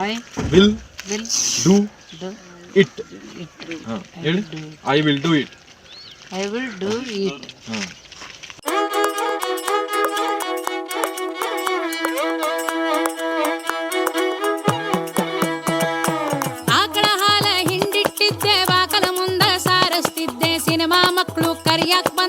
I will will do do it it ಹಾಂ ಹೇಳಿ I will do it I will do it ಹಾಂ ಆಕಳ ಹಾಲ ಹಿಂಡಿಟ್ಟಿದ್ದೆ ಬಾಕಲ ಮುಂದ ಸಾರಸ್ತಿದ್ದೆ ಸಿನಿಮಾ ಮಕ್ಕಳು ಕರಿಯಾಕ್ ಬಂದ್ರು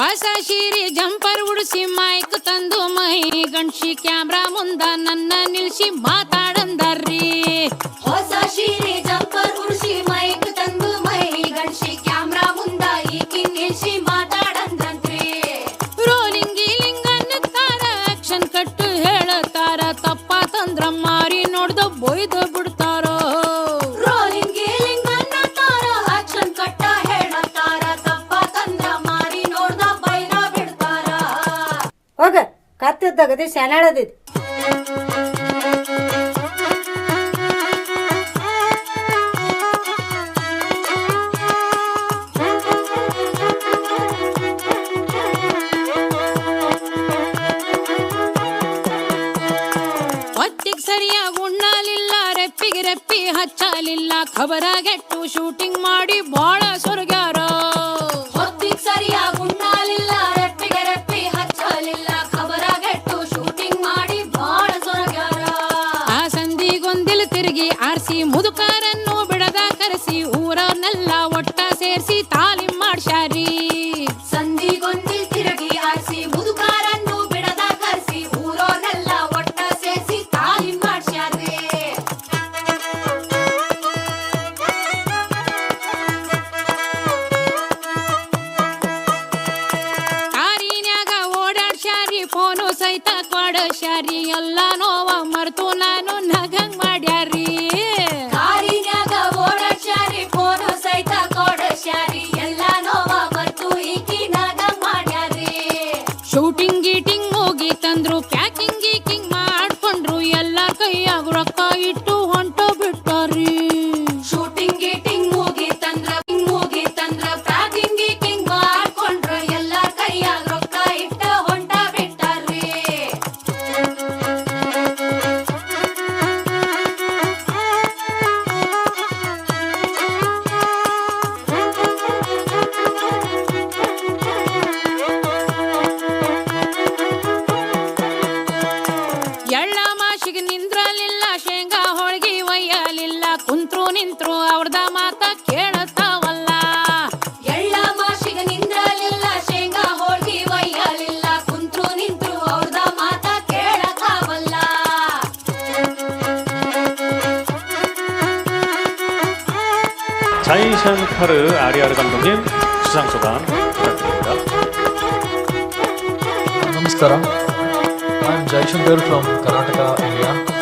ಹೊಸ ಶೀರಿ ಜಂಪರ್ ಉಡಿಸಿ ಮೈಕ್ ತಂದು ಮೈ ಗಂಡ್ಸಿ ಕ್ಯಾಮ್ರಾ ಮುಂದ ನನ್ನ ನಿಲ್ಸಿ ಮಾತಾಡಂದಾರ್ರಿ ಕತ್ತಿದ್ದಾಗದಿ ಶಾನಾಡದಿದ್ ಹೊತ್ತಿಗ್ ಸರಿಯಾಗಿ ರೆಪ್ಪಿ ಹಚ್ಚಲಿಲ್ಲ. ಖಬರಾಗೆಟ್ಟು ಶೂಟಿಂಗ್ ಮಾಡಿ ಬಹಳ ಸೊರಗ್ಯಾರ. ಸೇರ್ಸಿ ತಾಲೀಮ್ ಮಾಡ್ಸ್ಯಾರಿ ಸಂಧಿಗೊಂದಿ ತಿರುಗಿ ಆರಿಸಿ ಮುದುಕಾರನ್ನು ಬಿಡದ ಕರ್ಸಿ ಊರೋನೆಲ್ಲ ಒಟ್ಟ ಸೇರಿಸಿ ತಾಲೀಮ್ ಮಾಡ್ಸ್ಯಾರ್ರಿ. ಕಾರಿನ್ಯಾಗ ಓಡಾಡ್ಸ್ಯಾರಿ ಫೋನು ಸಹಿತ ಕೊಡಸ್ಯಾರಿ ಎಲ್ಲ ನೋವ ಮರ್ತು ನಾನು ಮುಗೀತಂದ್ರು ಕಿಂಗ್ ಮಾಡ್ಕೊಂಡ್ರು ಎಲ್ಲ ಕೈಯಾಗ ರೊಕ್ಕ ಇಟ್ಟು 다이션 카르 아리아르 감독님 수상 소감 부탁드립니다. Namaskaram. I'm Jaishan Tharoor from Karnataka, India.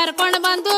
ಕರ್ಕೊಂಡು ಬಂದು